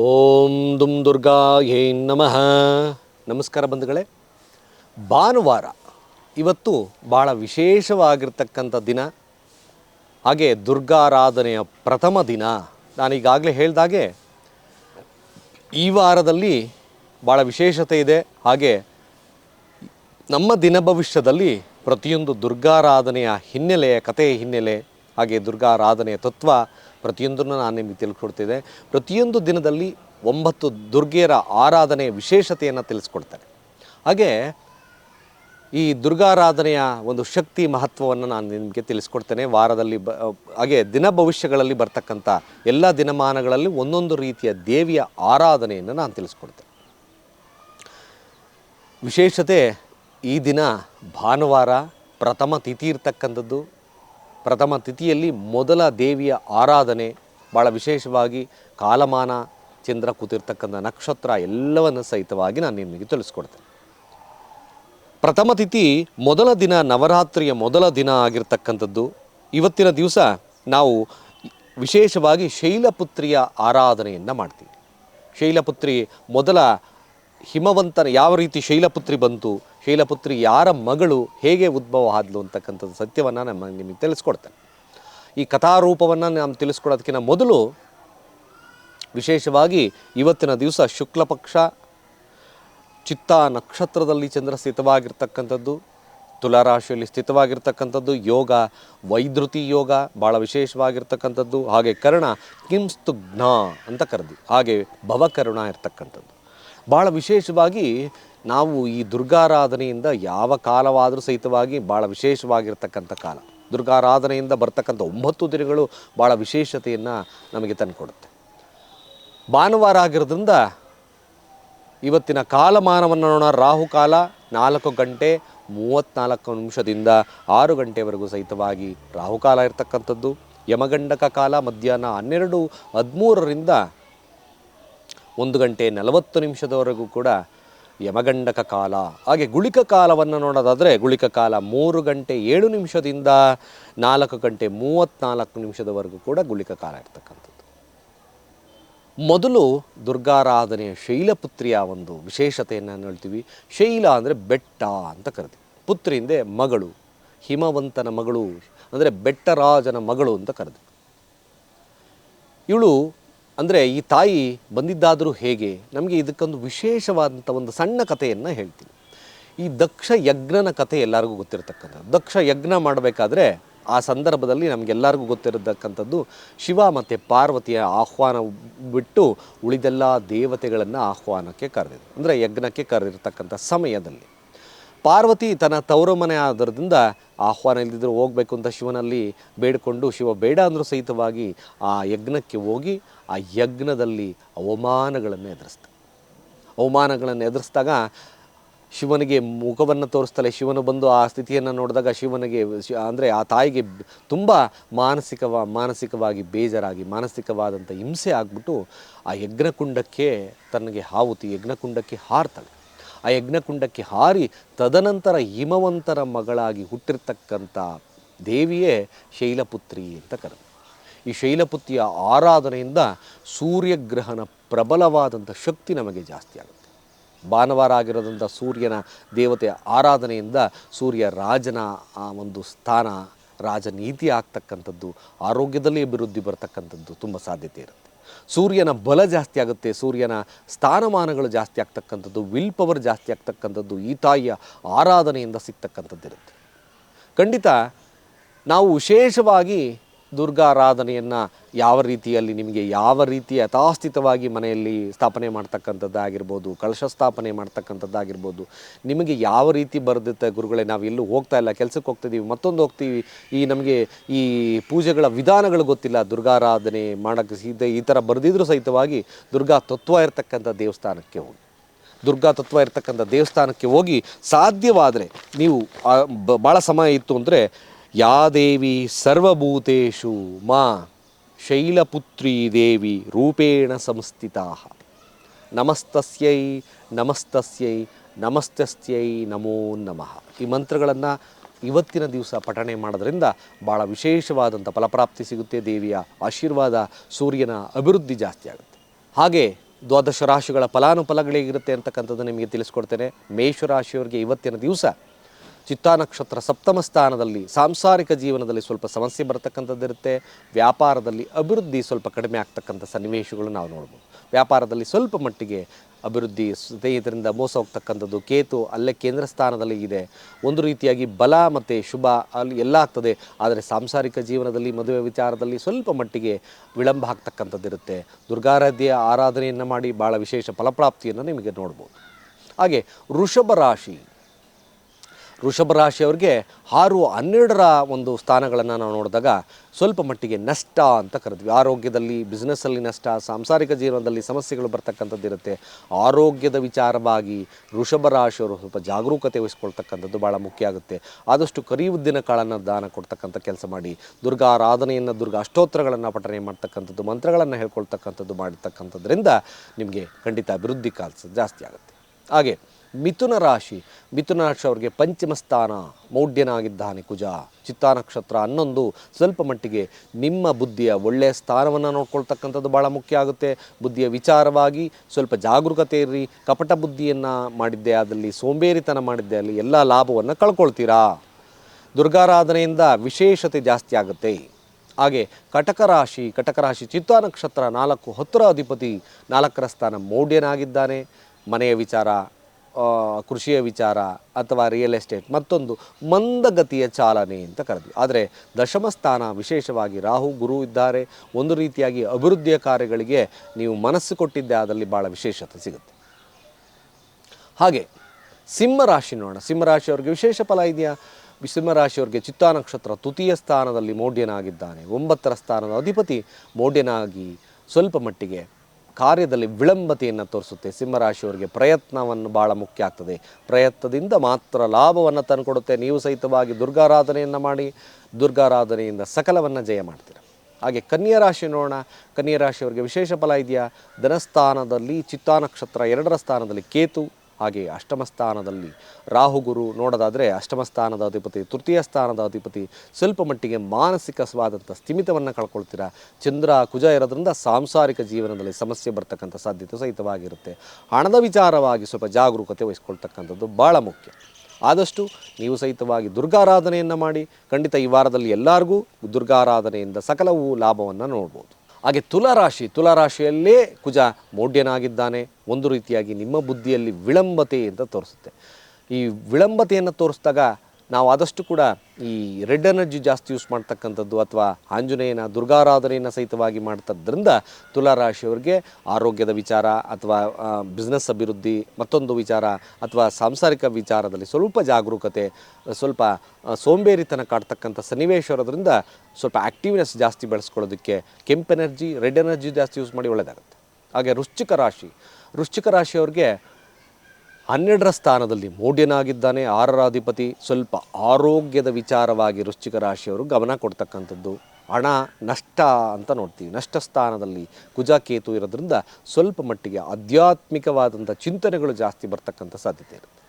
ಓಂ ದುಂ ದುರ್ಗಾ ಯೇ ನಮಃ. ನಮಸ್ಕಾರ ಬಂಧುಗಳೇ. ಭಾನುವಾರ, ಇವತ್ತು ಭಾಳ ವಿಶೇಷವಾಗಿರ್ತಕ್ಕಂಥ ದಿನ. ಹಾಗೆ ದುರ್ಗಾರಾಧನೆಯ ಪ್ರಥಮ ದಿನ. ನಾನೀಗಾಗಲೇ ಹೇಳಿದಾಗೆ, ಈ ವಾರದಲ್ಲಿ ಭಾಳ ವಿಶೇಷತೆ ಇದೆ. ಹಾಗೆ ನಮ್ಮ ದಿನ ಭವಿಷ್ಯದಲ್ಲಿ ಪ್ರತಿಯೊಂದು ದುರ್ಗಾರಾಧನೆಯ ಹಿನ್ನೆಲೆಯ ಕಥೆಯ ಹಿನ್ನೆಲೆ, ಹಾಗೆ ದುರ್ಗಾರಾಧನೆಯ ತತ್ವ ಪ್ರತಿಯೊಂದನ್ನು ನಾನು ನಿಮಗೆ ತಿಳ್ಕೊಡ್ತಿದ್ದೆ. ಪ್ರತಿಯೊಂದು ದಿನದಲ್ಲಿ ಒಂಬತ್ತು ದುರ್ಗೆಯರ ಆರಾಧನೆಯ ವಿಶೇಷತೆಯನ್ನು ತಿಳಿಸ್ಕೊಡ್ತಾರೆ. ಹಾಗೆ ಈ ದುರ್ಗಾರಾಧನೆಯ ಒಂದು ಶಕ್ತಿ ಮಹತ್ವವನ್ನು ನಾನು ನಿಮಗೆ ತಿಳಿಸ್ಕೊಡ್ತೇನೆ. ವಾರದಲ್ಲಿ ಬ ಹಾಗೆ ದಿನ ಭವಿಷ್ಯಗಳಲ್ಲಿ ಬರ್ತಕ್ಕಂಥ ಎಲ್ಲ ದಿನಮಾನಗಳಲ್ಲಿ ಒಂದೊಂದು ರೀತಿಯ ದೇವಿಯ ಆರಾಧನೆಯನ್ನು ನಾನು ತಿಳಿಸ್ಕೊಡ್ತೇನೆ. ವಿಶೇಷತೆ ಈ ದಿನ ಭಾನುವಾರ ಪ್ರಥಮ ತಿಥಿ ಇರ್ತಕ್ಕಂಥದ್ದು. ಪ್ರಥಮ ತಿಥಿಯಲ್ಲಿ ಮೊದಲ ದೇವಿಯ ಆರಾಧನೆ ಭಾಳ ವಿಶೇಷವಾಗಿ ಕಾಲಮಾನ, ಚಂದ್ರ ಕೂತಿರ್ತಕ್ಕಂಥ ನಕ್ಷತ್ರ ಎಲ್ಲವನ್ನು ಸಹಿತವಾಗಿ ನಾನು ನಿಮಗೆ ತಿಳಿಸ್ಕೊಡ್ತೇನೆ. ಪ್ರಥಮ ತಿಥಿ ಮೊದಲ ದಿನ, ನವರಾತ್ರಿಯ ಮೊದಲ ದಿನ ಆಗಿರ್ತಕ್ಕಂಥದ್ದು. ಇವತ್ತಿನ ದಿವಸ ನಾವು ವಿಶೇಷವಾಗಿ ಶೈಲಪುತ್ರಿಯ ಆರಾಧನೆಯನ್ನು ಮಾಡ್ತೀವಿ. ಶೈಲಪುತ್ರಿ ಮೊದಲ ಹಿಮವಂತನ ಯಾವ ರೀತಿ ಶೈಲಪುತ್ರಿ ಬಂತು ಶೈಲಪುತ್ರಿ ಯಾರ ಮಗಳು ಹೇಗೆ ಉದ್ಭವ ಆದ್ಲು ಅಂತಕ್ಕಂಥದ್ದು ಸತ್ಯವನ್ನು ನಮ್ಮ ನಿಮಗೆ ತಿಳಿಸ್ಕೊಡ್ತೇನೆ. ಈ ಕಥಾರೂಪವನ್ನು ನಾನು ತಿಳಿಸ್ಕೊಡೋದಕ್ಕಿಂತ ಮೊದಲು ವಿಶೇಷವಾಗಿ ಇವತ್ತಿನ ದಿವಸ ಶುಕ್ಲಪಕ್ಷ, ಚಿತ್ತ ನಕ್ಷತ್ರದಲ್ಲಿ ಚಂದ್ರ ಸ್ಥಿತವಾಗಿರ್ತಕ್ಕಂಥದ್ದು, ತುಲಾರಾಶಿಯಲ್ಲಿ ಸ್ಥಿತವಾಗಿರ್ತಕ್ಕಂಥದ್ದು, ಯೋಗ ವೈದ್ರುತಿ ಯೋಗ ಭಾಳ ವಿಶೇಷವಾಗಿರ್ತಕ್ಕಂಥದ್ದು, ಹಾಗೆ ಕರ್ಣ, ಕಿಂಸ್ತುಘ್ನ ಅಂತ ಕರೆದು ಹಾಗೆ ಭವಕರುಣ ಇರ್ತಕ್ಕಂಥದ್ದು. ಭಾಳ ವಿಶೇಷವಾಗಿ ನಾವು ಈ ದುರ್ಗಾರಾಧನೆಯಿಂದ ಯಾವ ಕಾಲವಾದರೂ ಸಹಿತವಾಗಿ ಭಾಳ ವಿಶೇಷವಾಗಿರ್ತಕ್ಕಂಥ ಕಾಲ. ದುರ್ಗಾರಾಧನೆಯಿಂದ ಬರ್ತಕ್ಕಂಥ ಒಂಬತ್ತು ದಿನಗಳು ಭಾಳ ವಿಶೇಷತೆಯನ್ನು ನಮಗೆ ತಂದುಕೊಡುತ್ತೆ. ಭಾನುವಾರ ಆಗಿರೋದ್ರಿಂದ ಇವತ್ತಿನ ಕಾಲಮಾನವನ್ನು ನೋಡೋಣ. ರಾಹುಕಾಲ ನಾಲ್ಕು ಗಂಟೆ ಮೂವತ್ತ್ನಾಲ್ಕು ನಿಮಿಷದಿಂದ ಆರು ಗಂಟೆವರೆಗೂ ಸಹಿತವಾಗಿ ರಾಹುಕಾಲ ಇರತಕ್ಕಂಥದ್ದು. ಯಮಗಂಡಕ ಕಾಲ ಮಧ್ಯಾಹ್ನ ಹನ್ನೆರಡು ಹದಿಮೂರರಿಂದ ಒಂದು ಗಂಟೆ ನಲವತ್ತು ನಿಮಿಷದವರೆಗೂ ಕೂಡ ಯಮಗಂಡಕ ಕಾಲ. ಹಾಗೆ ಗುಳಿಕ ಕಾಲವನ್ನು ನೋಡೋದಾದರೆ ಗುಳಿಕ ಕಾಲ ಮೂರು ಗಂಟೆ ಏಳು ನಿಮಿಷದಿಂದ ನಾಲ್ಕು ಗಂಟೆ ಮೂವತ್ತ್ನಾಲ್ಕು ನಿಮಿಷದವರೆಗೂ ಕೂಡ ಗುಳಿಕ ಕಾಲ ಇರ್ತಕ್ಕಂಥದ್ದು. ಮೊದಲು ದುರ್ಗಾರಾಧನೆಯ ಶೈಲಪುತ್ರಿಯ ಒಂದು ವಿಶೇಷತೆಯನ್ನು ಹೇಳ್ತೀವಿ. ಶೈಲ ಅಂದರೆ ಬೆಟ್ಟ ಅಂತ ಕರಿತೀವಿ. ಪುತ್ರಿ ಹಿಂದೆ ಮಗಳು, ಹಿಮವಂತನ ಮಗಳು, ಅಂದರೆ ಬೆಟ್ಟರಾಜನ ಮಗಳು ಅಂತ ಕರೆದು ಇವಳು ಅಂದರೆ ಈ ತಾಯಿ ಬಂದಿದ್ದಾದರೂ ಹೇಗೆ? ನಮಗೆ ಇದಕ್ಕೊಂದು ವಿಶೇಷವಾದಂಥ ಒಂದು ಸಣ್ಣ ಕಥೆಯನ್ನು ಹೇಳ್ತೀನಿ. ಈ ದಕ್ಷ ಯಜ್ಞನ ಕಥೆ ಎಲ್ಲರಿಗೂ ಗೊತ್ತಿರತಕ್ಕಂಥದ್ದು. ದಕ್ಷ ಯಜ್ಞ ಮಾಡಬೇಕಾದ್ರೆ ಆ ಸಂದರ್ಭದಲ್ಲಿ ನಮಗೆಲ್ಲರಿಗೂ ಗೊತ್ತಿರತಕ್ಕಂಥದ್ದು ಶಿವ ಮತ್ತು ಪಾರ್ವತಿಯ ಆಹ್ವಾನ ಬಿಟ್ಟು ಉಳಿದೆಲ್ಲ ದೇವತೆಗಳನ್ನು ಆಹ್ವಾನಕ್ಕೆ ಕರೆದಿದೆ ಅಂದರೆ ಯಜ್ಞಕ್ಕೆ ಕರೆದಿರ್ತಕ್ಕಂಥ ಸಮಯದಲ್ಲಿ. ಪಾರ್ವತಿ ತನ್ನ ತವರು ಮನೆ ಆದ್ರದಿಂದ ಆಹ್ವಾನ ಇಲ್ಲದಿದ್ದರೂ ಹೋಗಬೇಕು ಅಂತ ಶಿವನಲ್ಲಿ ಬೇಡಿಕೊಂಡು ಶಿವ ಬೇಡ ಅಂದರೂ ಸಹಿತವಾಗಿ ಆ ಯಜ್ಞಕ್ಕೆ ಹೋಗಿ ಆ ಯಜ್ಞದಲ್ಲಿ ಅವಮಾನಗಳನ್ನು ಎದುರಿಸ್ತಾರೆ ಅವಮಾನಗಳನ್ನು ಎದುರಿಸಿದಾಗ ಶಿವನಿಗೆ ಮುಖವನ್ನು ತೋರಿಸ್ತಲೇ ಶಿವನು ಬಂದು ಆ ಸ್ಥಿತಿಯನ್ನು ನೋಡಿದಾಗ ಶಿವನಿಗೆ ಅಂದರೆ ಆ ತಾಯಿಗೆ ತುಂಬ ಮಾನಸಿಕವ, ಮಾನಸಿಕವಾಗಿ ಬೇಜಾರಾಗಿ ಮಾನಸಿಕವಾದಂಥ ಹಿಂಸೆ ಆಗಿಬಿಟ್ಟು ಆ ಯಜ್ಞಕುಂಡಕ್ಕೆ ತನಗೆ ಹಾವುತಿ, ಯಜ್ಞಕುಂಡಕ್ಕೆ ಹಾರ್ತಾಳೆ. ಆ ಯಜ್ಞಕುಂಡಕ್ಕೆ ಹಾರಿ ತದನಂತರ ಹಿಮವಂತರ ಮಗಳಾಗಿ ಹುಟ್ಟಿರ್ತಕ್ಕಂಥ ದೇವಿಯೇ ಶೈಲಪುತ್ರಿ ಅಂತ ಕರೆದು ಈ ಶೈಲಪುತ್ರಿಯ ಆರಾಧನೆಯಿಂದ ಸೂರ್ಯಗ್ರಹಣ ಪ್ರಬಲವಾದಂಥ ಶಕ್ತಿ ನಮಗೆ ಜಾಸ್ತಿ ಆಗುತ್ತೆ. ಭಾನುವಾರ ಆಗಿರೋದಂಥ ಸೂರ್ಯನ ದೇವತೆಯ ಆರಾಧನೆಯಿಂದ ಸೂರ್ಯ ರಾಜನ ಆ ಒಂದು ಸ್ಥಾನ, ರಾಜನೀತಿ ಆಗ್ತಕ್ಕಂಥದ್ದು, ಆರೋಗ್ಯದಲ್ಲಿ ಅಭಿವೃದ್ಧಿ ಬರ್ತಕ್ಕಂಥದ್ದು ತುಂಬ ಸಾಧ್ಯತೆ ಇರುತ್ತೆ. ಸೂರ್ಯನ ಬಲ ಜಾಸ್ತಿ ಆಗುತ್ತೆ, ಸೂರ್ಯನ ಸ್ಥಾನಮಾನಗಳು ಜಾಸ್ತಿ ಆಗ್ತಕ್ಕಂಥದ್ದು ವಿಲ್ ಪವರ್ ಜಾಸ್ತಿ ಆಗ್ತಕ್ಕಂಥದ್ದು, ಈ ತಾಯಿಯ ಆರಾಧನೆಯಿಂದ ಸಿಗ್ತಕ್ಕಂಥದ್ದಿರುತ್ತೆ. ಖಂಡಿತ ನಾವು ವಿಶೇಷವಾಗಿ ದುರ್ಗಾರಾಧನೆಯನ್ನು ಯಾವ ರೀತಿಯಲ್ಲಿ ನಿಮಗೆ ಯಾವ ರೀತಿ ಯಥಾಸ್ಥಿತವಾಗಿ ಮನೆಯಲ್ಲಿ ಸ್ಥಾಪನೆ ಮಾಡ್ತಕ್ಕಂಥದ್ದಾಗಿರ್ಬೋದು ಕಳಶ ಸ್ಥಾಪನೆ ಮಾಡ್ತಕ್ಕಂಥದ್ದಾಗಿರ್ಬೋದು, ನಿಮಗೆ ಯಾವ ರೀತಿ ಬರೆದಿದ್ದ ಗುರುಗಳೇ, ನಾವು ಎಲ್ಲೂ ಹೋಗ್ತಾ ಇಲ್ಲ, ಕೆಲಸಕ್ಕೆ ಹೋಗ್ತಿದ್ದೀವಿ ಮತ್ತೊಂದು ಹೋಗ್ತೀವಿ, ಈ ನಮಗೆ ಈ ಪೂಜೆಗಳ ವಿಧಾನಗಳು ಗೊತ್ತಿಲ್ಲ, ದುರ್ಗಾರಾಧನೆ ಮಾಡೋಕ್ಕೆ ಸಿದ್ಧ ಈ ಥರ ಬರೆದಿದ್ರೂ ಸಹಿತವಾಗಿ ದುರ್ಗಾ ತತ್ವ ಇರತಕ್ಕಂಥ ದೇವಸ್ಥಾನಕ್ಕೆ ಹೋಗಿ. ದುರ್ಗಾ ತತ್ವ ಇರತಕ್ಕಂಥ ದೇವಸ್ಥಾನಕ್ಕೆ ಹೋಗಿ ಸಾಧ್ಯವಾದರೆ ನೀವು ಭಾಳ ಸಮಯ ಇತ್ತು ಅಂದರೆ ಯಾ ದೇವಿ ಸರ್ವಭೂತೇಷು ಮಾ ಶೈಲಪುತ್ರಿ ದೇವಿ ರೂಪೇಣ ಸಂಸ್ಥಿತಾ. ನಮಸ್ತಸ್ಯೈ ನಮಸ್ತಸ್ಯೈ ನಮಸ್ತಸ್ಯೈ ನಮೋ ನಮಃ. ಈ ಮಂತ್ರಗಳನ್ನು ಇವತ್ತಿನ ದಿವಸ ಪಠಣೆ ಮಾಡೋದ್ರಿಂದ ಭಾಳ ವಿಶೇಷವಾದಂಥ ಫಲಪ್ರಾಪ್ತಿ ಸಿಗುತ್ತೆ, ದೇವಿಯ ಆಶೀರ್ವಾದ ಸೂರ್ಯನ ಅಭಿವೃದ್ಧಿ ಜಾಸ್ತಿ ಆಗುತ್ತೆ. ಹಾಗೆ ದ್ವಾದಶ ರಾಶಿಗಳ ಫಲಾನುಫಲಗಳೇಗಿರುತ್ತೆ ಅಂತಕ್ಕಂಥದ್ದು ನಿಮಗೆ ತಿಳಿಸ್ಕೊಡ್ತೇನೆ. ಮೇಷರಾಶಿಯವರಿಗೆ ಇವತ್ತಿನ ದಿವಸ ಚಿತ್ತಾ ನಕ್ಷತ್ರ ಸಪ್ತಮ ಸ್ಥಾನದಲ್ಲಿ ಸಾಂಸಾರಿಕ ಜೀವನದಲ್ಲಿ ಸ್ವಲ್ಪ ಸಮಸ್ಯೆ ಬರತಕ್ಕಂಥದ್ದಿರುತ್ತೆ. ವ್ಯಾಪಾರದಲ್ಲಿ ಅಭಿವೃದ್ಧಿ ಸ್ವಲ್ಪ ಕಡಿಮೆ ಆಗ್ತಕ್ಕಂಥ ಸನ್ನಿವೇಶಗಳು ನಾವು ನೋಡ್ಬೋದು. ವ್ಯಾಪಾರದಲ್ಲಿ ಸ್ವಲ್ಪ ಮಟ್ಟಿಗೆ ಅಭಿವೃದ್ಧಿ ಸ್ನೇಹಿತರಿಂದ ಮೋಸ ಹೋಗ್ತಕ್ಕಂಥದ್ದು ಕೇತು ಅಲ್ಲೇ ಕೇಂದ್ರ ಸ್ಥಾನದಲ್ಲಿ ಇದೆ. ಒಂದು ರೀತಿಯಾಗಿ ಬಲ ಮತ್ತು ಶುಭ ಅಲ್ಲಿ ಎಲ್ಲ ಆಗ್ತದೆ. ಆದರೆ ಸಾಂಸಾರಿಕ ಜೀವನದಲ್ಲಿ ಮದುವೆ ವಿಚಾರದಲ್ಲಿ ಸ್ವಲ್ಪ ಮಟ್ಟಿಗೆ ವಿಳಂಬ ಆಗ್ತಕ್ಕಂಥದ್ದಿರುತ್ತೆ. ದುರ್ಗಾರಾಧ್ಯ ಆರಾಧನೆಯನ್ನು ಮಾಡಿ ಭಾಳ ವಿಶೇಷ ಫಲಪ್ರಾಪ್ತಿಯನ್ನು ನಿಮಗೆ ನೋಡ್ಬೋದು. ಹಾಗೆ ವೃಷಭ ರಾಶಿ. ವೃಷಭ ರಾಶಿಯವ್ರಿಗೆ ಆರು ಹನ್ನೆರಡರ ಒಂದು ಸ್ಥಾನಗಳನ್ನು ನಾವು ನೋಡಿದಾಗ ಸ್ವಲ್ಪ ಮಟ್ಟಿಗೆ ನಷ್ಟ ಅಂತ ಕರಿದ್ವಿ. ಆರೋಗ್ಯದಲ್ಲಿ ಬಿಸ್ನೆಸ್ಸಲ್ಲಿ ನಷ್ಟ, ಸಾಂಸಾರಿಕ ಜೀವನದಲ್ಲಿ ಸಮಸ್ಯೆಗಳು ಬರ್ತಕ್ಕಂಥದ್ದು ಇರುತ್ತೆ. ಆರೋಗ್ಯದ ವಿಚಾರವಾಗಿ ವೃಷಭ ರಾಶಿಯವರು ಸ್ವಲ್ಪ ಜಾಗರೂಕತೆ ವಹಿಸ್ಕೊಳ್ತಕ್ಕಂಥದ್ದು ಭಾಳ ಮುಖ್ಯ ಆಗುತ್ತೆ. ಆದಷ್ಟು ಕರಿಯುದ್ದಿನ ಕಾಳನ್ನು ದಾನ ಕೊಡ್ತಕ್ಕಂಥ ಕೆಲಸ ಮಾಡಿ, ದುರ್ಗಾ ಆರಾಧನೆಯನ್ನು, ದುರ್ಗಾ ಅಷ್ಟೋತ್ತರಗಳನ್ನು ಪಠನೆ ಮಾಡ್ತಕ್ಕಂಥದ್ದು, ಮಂತ್ರಗಳನ್ನು ಹೇಳ್ಕೊಳ್ತಕ್ಕಂಥದ್ದು ಮಾಡಿರ್ತಕ್ಕಂಥದ್ರಿಂದ ನಿಮಗೆ ಖಂಡಿತ ಅಭಿವೃದ್ಧಿ ಕಾಲ್ಸ ಜಾಸ್ತಿ ಆಗುತ್ತೆ. ಹಾಗೆ ಮಿಥುನ ರಾಶಿ. ಮಿಥುನ ರಾಶಿ ಅವರಿಗೆ ಪಂಚಮ ಸ್ಥಾನ, ಮೌಢ್ಯನಾಗಿದ್ದಾನೆ ಕುಜ. ಚಿತ್ತಾ ನಕ್ಷತ್ರ ಹನ್ನೊಂದು, ಸ್ವಲ್ಪ ಮಟ್ಟಿಗೆ ನಿಮ್ಮ ಬುದ್ಧಿಯ ಒಳ್ಳೆಯ ಸ್ಥಾನವನ್ನು ನೋಡ್ಕೊಳ್ತಕ್ಕಂಥದ್ದು ಭಾಳ ಮುಖ್ಯ ಆಗುತ್ತೆ. ಬುದ್ಧಿಯ ವಿಚಾರವಾಗಿ ಸ್ವಲ್ಪ ಜಾಗರೂಕತೆ ಇರ್ರಿ. ಕಪಟ ಬುದ್ಧಿಯನ್ನು ಮಾಡಿದ್ದೆ, ಅದರಲ್ಲಿ ಸೋಂಬೇರಿತನ ಮಾಡಿದ್ದೆ, ಅಲ್ಲಿ ಎಲ್ಲ ಲಾಭವನ್ನು ಕಳ್ಕೊಳ್ತೀರಾ? ದುರ್ಗಾರಾಧನೆಯಿಂದ ವಿಶೇಷತೆ ಜಾಸ್ತಿ ಆಗುತ್ತೆ. ಹಾಗೆ ಕಟಕ ರಾಶಿ ಕಟಕ ರಾಶಿ ಚಿತ್ತಾ ನಕ್ಷತ್ರ ನಾಲ್ಕು ಹತ್ತರ ಅಧಿಪತಿ, ನಾಲ್ಕರ ಸ್ಥಾನ ಮೌಢ್ಯನಾಗಿದ್ದಾನೆ. ಮನೆಯ ವಿಚಾರ ಕೃಷಿಯ ವಿಚಾರ ಅಥವಾ ರಿಯಲ್ ಎಸ್ಟೇಟ್ ಮತ್ತೊಂದು ಮಂದಗತಿಯ ಚಾಲನೆ ಅಂತ ಕರೆದ್ವಿ. ಆದರೆ ದಶಮ ಸ್ಥಾನ ವಿಶೇಷವಾಗಿ ರಾಹು, ಗುರು ಇದ್ದಾರೆ. ಒಂದು ರೀತಿಯಾಗಿ ಅಭಿವೃದ್ಧಿಯ ಕಾರ್ಯಗಳಿಗೆ ನೀವು ಮನಸ್ಸು ಕೊಟ್ಟಿದ್ದೆ ಅದರಲ್ಲಿ ಭಾಳ ವಿಶೇಷತೆ ಸಿಗುತ್ತೆ. ಹಾಗೆ ಸಿಂಹರಾಶಿ ನೋಡೋಣ. ಸಿಂಹರಾಶಿಯವ್ರಿಗೆ ವಿಶೇಷ ಫಲ ಇದೆಯಾ? ಸಿಂಹರಾಶಿಯವ್ರಿಗೆ ಚಿತ್ತಾ ನಕ್ಷತ್ರ ತೃತೀಯ ಸ್ಥಾನದಲ್ಲಿ ಮೌಢ್ಯನಾಗಿದ್ದಾನೆ ಒಂಬತ್ತರ ಸ್ಥಾನದ ಅಧಿಪತಿ ಮೌಢ್ಯನಾಗಿ ಸ್ವಲ್ಪ ಮಟ್ಟಿಗೆ ಕಾರ್ಯದಲ್ಲಿ ವಿಳಂಬತೆಯನ್ನು ತೋರಿಸುತ್ತೆ. ಸಿಂಹರಾಶಿಯವರಿಗೆ ಪ್ರಯತ್ನವನ್ನು ಭಾಳ ಮುಖ್ಯ ಆಗ್ತದೆ. ಪ್ರಯತ್ನದಿಂದ ಮಾತ್ರ ಲಾಭವನ್ನು ತಂದುಕೊಡುತ್ತೆ ನೀವು ಸಹಿತವಾಗಿ ದುರ್ಗಾರಾಧನೆಯನ್ನು ಮಾಡಿ, ದುರ್ಗಾರಾಧನೆಯಿಂದ ಸಕಲವನ್ನು ಜಯ ಮಾಡ್ತೀರ. ಹಾಗೆ ಕನ್ಯಾ ರಾಶಿ ನೋಡೋಣ. ಕನ್ಯಾ ರಾಶಿಯವರಿಗೆ ವಿಶೇಷ ಫಲ ಇದೆಯಾ? ಧನಸ್ಥಾನದಲ್ಲಿ ಚಿತ್ತಾ ನಕ್ಷತ್ರ ಎರಡರ ಸ್ಥಾನದಲ್ಲಿ ಕೇತು. ಹಾಗೆ ಅಷ್ಟಮ ಸ್ಥಾನದಲ್ಲಿ ರಾಹುಗುರು ನೋಡೋದಾದರೆ ಅಷ್ಟಮ ಸ್ಥಾನದ ಅಧಿಪತಿ, ತೃತೀಯ ಸ್ಥಾನದ ಅಧಿಪತಿ, ಸ್ವಲ್ಪ ಮಟ್ಟಿಗೆ ಮಾನಸಿಕವಾದಂಥ ಸ್ಥಿಮಿತವನ್ನು ಕಳ್ಕೊಳ್ತೀರಾ? ಚಂದ್ರ, ಕುಜ ಇರೋದ್ರಿಂದ ಸಾಂಸಾರಿಕ ಜೀವನದಲ್ಲಿ ಸಮಸ್ಯೆ ಬರ್ತಕ್ಕಂಥ ಸಾಧ್ಯತೆ ಸಹಿತವಾಗಿರುತ್ತೆ. ಹಣದ ವಿಚಾರವಾಗಿ ಸ್ವಲ್ಪ ಜಾಗರೂಕತೆ ವಹಿಸ್ಕೊಳ್ತಕ್ಕಂಥದ್ದು ಭಾಳ ಮುಖ್ಯ. ಆದಷ್ಟು ನೀವು ಸಹಿತವಾಗಿ ದುರ್ಗಾರಾಧನೆಯನ್ನು ಮಾಡಿ, ಖಂಡಿತ ಈ ವಾರದಲ್ಲಿ ಎಲ್ಲರಿಗೂ ದುರ್ಗಾರಾಧನೆಯಿಂದ ಸಕಲವು ಲಾಭವನ್ನು ನೋಡ್ಬೋದು. ಹಾಗೆ ತುಲಾರಾಶಿ, ತುಲಾರಾಶಿಯಲ್ಲೇ ಕುಜ ಮೌಢ್ಯನಾಗಿದ್ದಾನೆ ಒಂದು ರೀತಿಯಾಗಿ ನಿಮ್ಮ ಬುದ್ಧಿಯಲ್ಲಿ ವಿಳಂಬತೆ ಅಂತ ತೋರಿಸುತ್ತೆ. ಈ ವಿಳಂಬತೆಯನ್ನು ತೋರಿಸಿದಾಗ ನಾವು ಆದಷ್ಟು ಕೂಡ ಈ ರೆಡ್ ಎನರ್ಜಿ ಜಾಸ್ತಿ ಯೂಸ್ ಮಾಡ್ತಕ್ಕಂಥದ್ದು ಅಥವಾ ಆಂಜನೇಯನ ದುರ್ಗಾರಾಧನೆಯನ್ನು ಸಹಿತವಾಗಿ ಮಾಡ್ತದ್ರಿಂದ ತುಲಾರಾಶಿಯವರಿಗೆ ಆರೋಗ್ಯದ ವಿಚಾರ ಅಥವಾ ಬಿಸ್ನೆಸ್ ಅಭಿವೃದ್ಧಿ ಮತ್ತೊಂದು ವಿಚಾರ ಅಥವಾ ಸಾಂಸಾರಿಕ ವಿಚಾರದಲ್ಲಿ ಸ್ವಲ್ಪ ಜಾಗರೂಕತೆ, ಸ್ವಲ್ಪ ಸೋಂಬೇರಿತನ ಕಾಡ್ತಕ್ಕಂಥ ಸನ್ನಿವೇಶ ಇರೋದ್ರಿಂದ ಸ್ವಲ್ಪ ಆ್ಯಕ್ಟಿವ್ನೆಸ್ ಜಾಸ್ತಿ ಬೆಳೆಸ್ಕೊಳ್ಳೋದಕ್ಕೆ ಕೆಂಪು ಎನರ್ಜಿ, ರೆಡ್ ಎನರ್ಜಿ ಜಾಸ್ತಿ ಯೂಸ್ ಮಾಡಿ ಒಳ್ಳೆಯದಾಗುತ್ತೆ ಹಾಗೆ ವೃಶ್ಚಿಕ ರಾಶಿ, ವೃಶ್ಚಿಕ ರಾಶಿಯವ್ರಿಗೆ ಹನ್ನೆರಡರ ಸ್ಥಾನದಲ್ಲಿ ಮೂಢ್ಯನಾಗಿದ್ದಾನೆ ಆರರ ಅಧಿಪತಿ ಸ್ವಲ್ಪ ಆರೋಗ್ಯದ ವಿಚಾರವಾಗಿ ವೃಶ್ಚಿಕ ರಾಶಿಯವರು ಗಮನ ಕೊಡ್ತಕ್ಕಂಥದ್ದು. ಹಣ, ನಷ್ಟ ಅಂತ ನೋಡ್ತೀವಿ. ನಷ್ಟ ಸ್ಥಾನದಲ್ಲಿ ಕುಜ ಕೇತು ಇರೋದ್ರಿಂದ ಸ್ವಲ್ಪ ಮಟ್ಟಿಗೆ ಆಧ್ಯಾತ್ಮಿಕವಾದಂಥ ಚಿಂತನೆಗಳು ಜಾಸ್ತಿ ಬರ್ತಕ್ಕಂಥ ಸಾಧ್ಯತೆ ಇರುತ್ತೆ.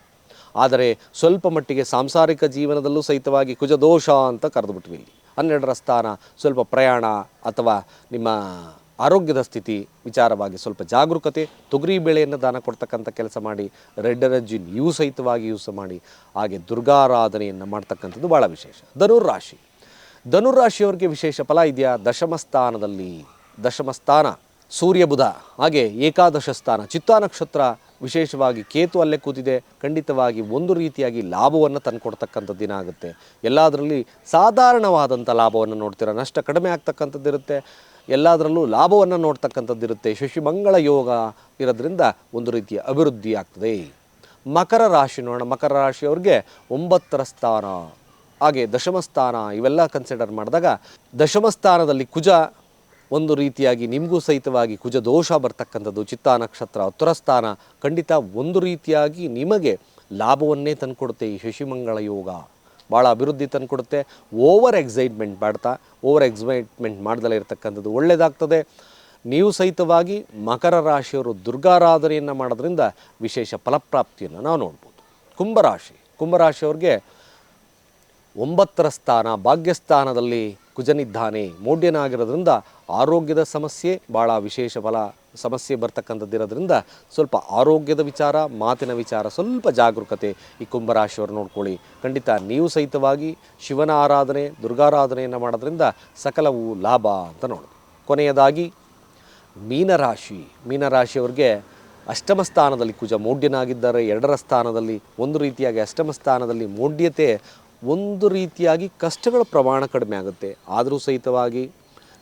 ಆದರೆ ಸ್ವಲ್ಪ ಮಟ್ಟಿಗೆ ಸಾಂಸಾರಿಕ ಜೀವನದಲ್ಲೂ ಸಹಿತವಾಗಿ ಕುಜದೋಷ ಅಂತ ಕರೆದುಬಿಟ್ವಿ ಇಲ್ಲಿ. ಹನ್ನೆರಡರ ಸ್ಥಾನ ಸ್ವಲ್ಪ ಪ್ರಯಾಣ ಅಥವಾ ನಿಮ್ಮ ಆರೋಗ್ಯದ ಸ್ಥಿತಿ ವಿಚಾರವಾಗಿ ಸ್ವಲ್ಪ ಜಾಗರೂಕತೆ, ತೊಗರಿ ಬೇಳೆಯನ್ನು ದಾನ ಕೊಡ್ತಕ್ಕಂಥ ಕೆಲಸ ಮಾಡಿ, ರೆಡ್ ಎನರ್ಜಿ ನೀವು ಸಹಿತವಾಗಿ ಯೂಸ್ ಮಾಡಿ, ಹಾಗೆ ದುರ್ಗಾರಾಧನೆಯನ್ನು ಮಾಡ್ತಕ್ಕಂಥದ್ದು ಭಾಳ ವಿಶೇಷ. ಧನುರಾಶಿ ಧನುರಾಶಿಯವರಿಗೆ ವಿಶೇಷ ಫಲ ಇದೆಯಾ? ದಶಮ ಸ್ಥಾನದಲ್ಲಿ, ದಶಮ ಸ್ಥಾನ, ಸೂರ್ಯ ಬುಧ, ಹಾಗೆ ಏಕಾದಶ ಸ್ಥಾನ, ಚಿತ್ತಾ ನಕ್ಷತ್ರ, ವಿಶೇಷವಾಗಿ ಕೇತು ಅಲ್ಲೇ ಕೂತಿದೆ, ಖಂಡಿತವಾಗಿ ಒಂದು ರೀತಿಯಾಗಿ ಲಾಭವನ್ನು ತಂದುಕೊಡ್ತಕ್ಕಂಥ ದಿನ ಆಗುತ್ತೆ. ಎಲ್ಲದರಲ್ಲಿ ಸಾಧಾರಣವಾದಂಥ ಲಾಭವನ್ನು ನೋಡ್ತೀರ? ನಷ್ಟ ಕಡಿಮೆ ಆಗ್ತಕ್ಕಂಥದ್ದಿರುತ್ತೆ. ಎಲ್ಲದರಲ್ಲೂ ಲಾಭವನ್ನು ನೋಡ್ತಕ್ಕಂಥದ್ದು ಇರುತ್ತೆ. ಶಶಿಮಂಗಳ ಯೋಗ ಇರೋದ್ರಿಂದ ಒಂದು ರೀತಿಯ ಅಭಿವೃದ್ಧಿ ಆಗ್ತದೆ. ಮಕರ ರಾಶಿ ನೋಡೋಣ. ಮಕರ ರಾಶಿಯವ್ರಿಗೆ ಒಂಬತ್ತರ ಸ್ಥಾನ. ಹಾಗೆ ದಶಮ ಸ್ಥಾನ ಇವೆಲ್ಲ ಕನ್ಸಿಡರ್ ಮಾಡಿದಾಗ ದಶಮ ಸ್ಥಾನದಲ್ಲಿ ಕುಜ ಒಂದು ರೀತಿಯಾಗಿ ನಿಮಗೂ ಸಹಿತವಾಗಿ ಕುಜ ದೋಷ ಬರ್ತಕ್ಕಂಥದ್ದು. ಚಿತ್ತ ನಕ್ಷತ್ರ ಉತ್ತರ ಸ್ಥಾನ. ಖಂಡಿತ ಒಂದು ರೀತಿಯಾಗಿ ನಿಮಗೆ ಲಾಭವನ್ನೇ ತಂದುಕೊಡುತ್ತೆ ಈ ಶಶಿಮಂಗಳ ಯೋಗ. ಭಾಳ ಅಭಿವೃದ್ಧಿ ತಂದುಕೊಡುತ್ತೆ ಓವರ್ ಎಕ್ಸೈಟ್ಮೆಂಟ್ ಮಾಡ್ತಾ ಓವರ್ ಎಕ್ಸೈಟ್ಮೆಂಟ್ ಮಾಡ್ದಲೇ ಇರತಕ್ಕಂಥದ್ದು ಒಳ್ಳೆಯದಾಗ್ತದೆ ನೀವು ಸಹಿತವಾಗಿ ಮಕರ ರಾಶಿಯವರು ದುರ್ಗಾರಾಧನೆಯನ್ನು ಮಾಡೋದ್ರಿಂದ ವಿಶೇಷ ಫಲಪ್ರಾಪ್ತಿಯನ್ನು ನಾವು ನೋಡ್ಬೋದು. ಕುಂಭರಾಶಿ, ಕುಂಭರಾಶಿಯವ್ರಿಗೆ ಒಂಬತ್ತರ ಸ್ಥಾನ, ಭಾಗ್ಯಸ್ಥಾನದಲ್ಲಿ ಕುಜನಿದ್ದಾನೆ, ಮೌಢ್ಯನಾಗಿರೋದ್ರಿಂದ ಆರೋಗ್ಯದ ಸಮಸ್ಯೆ ಭಾಳ ವಿಶೇಷ ಫಲ ಸಮಸ್ಯೆ ಬರ್ತಕ್ಕಂಥದ್ದಿರೋದ್ರಿಂದ ಸ್ವಲ್ಪ ಆರೋಗ್ಯದ ವಿಚಾರ, ಮಾತಿನ ವಿಚಾರ, ಸ್ವಲ್ಪ ಜಾಗರೂಕತೆ ಈ ಕುಂಭರಾಶಿಯವರು ನೋಡ್ಕೊಳ್ಳಿ. ಖಂಡಿತ ನೀವು ಸಹಿತವಾಗಿ ಶಿವನ ಆರಾಧನೆ, ದುರ್ಗಾರಾಧನೆಯನ್ನು ಮಾಡೋದ್ರಿಂದ ಸಕಲವು ಲಾಭ ಅಂತ ನೋಡಿ ಕೊನೆಯದಾಗಿ ಮೀನರಾಶಿ ಮೀನರಾಶಿಯವ್ರಿಗೆ ಅಷ್ಟಮ ಸ್ಥಾನದಲ್ಲಿ ಕುಜ ಮೌಢ್ಯನಾಗಿದ್ದಾರೆ. ಎರಡರ ಸ್ಥಾನದಲ್ಲಿ ಒಂದು ರೀತಿಯಾಗಿ ಅಷ್ಟಮ ಸ್ಥಾನದಲ್ಲಿ ಮೌಢ್ಯತೆ ಒಂದು ರೀತಿಯಾಗಿ ಕಷ್ಟಗಳ ಪ್ರಮಾಣ ಕಡಿಮೆ ಆಗುತ್ತೆ. ಆದರೂ ಸಹಿತವಾಗಿ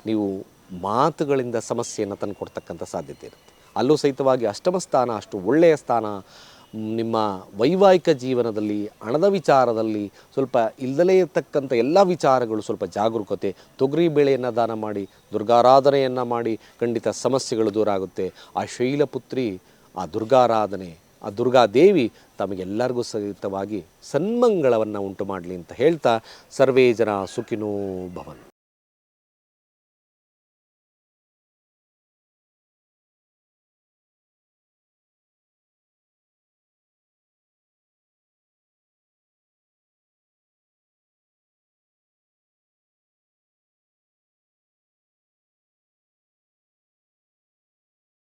ನೀವು ಮಾತುಗಳಿಂದ ಸಮಸ್ಯೆಯನ್ನು ತಂದುಕೊಡ್ತಕ್ಕಂಥ ಸಾಧ್ಯತೆ ಇರುತ್ತೆ. ಅಲ್ಲೂ ಸಹಿತವಾಗಿ ಅಷ್ಟಮ ಸ್ಥಾನ, ಅಷ್ಟು ಒಳ್ಳೆಯ ಸ್ಥಾನ, ನಿಮ್ಮ ವೈವಾಹಿಕ ಜೀವನದಲ್ಲಿ, ಹಣದ ವಿಚಾರದಲ್ಲಿ ಸ್ವಲ್ಪ ಇಲ್ಲದಲೇ ಇರತಕ್ಕಂಥ ಎಲ್ಲ ವಿಚಾರಗಳು ಸ್ವಲ್ಪ ಜಾಗರೂಕತೆ, ತೊಗರಿ ಬೇಳೆಯನ್ನು ದಾನ ಮಾಡಿ, ದುರ್ಗಾರಾಧನೆಯನ್ನು ಮಾಡಿ ಖಂಡಿತ ಸಮಸ್ಯೆಗಳು ದೂರ ಆಗುತ್ತೆ. ಆ ಶೈಲಪುತ್ರಿ ಆ ದುರ್ಗಾರಾಧನೆ, ಆ ದುರ್ಗಾದೇವಿ ತಮಗೆಲ್ಲರಿಗೂ ಸಹಿತವಾಗಿ ಸನ್ಮಂಗಳವನ್ನು ಉಂಟು ಮಾಡಲಿ ಅಂತ ಹೇಳ್ತಾ ಸರ್ವೇ ಜನ ಸುಖಿನೋ ಭವಂತು.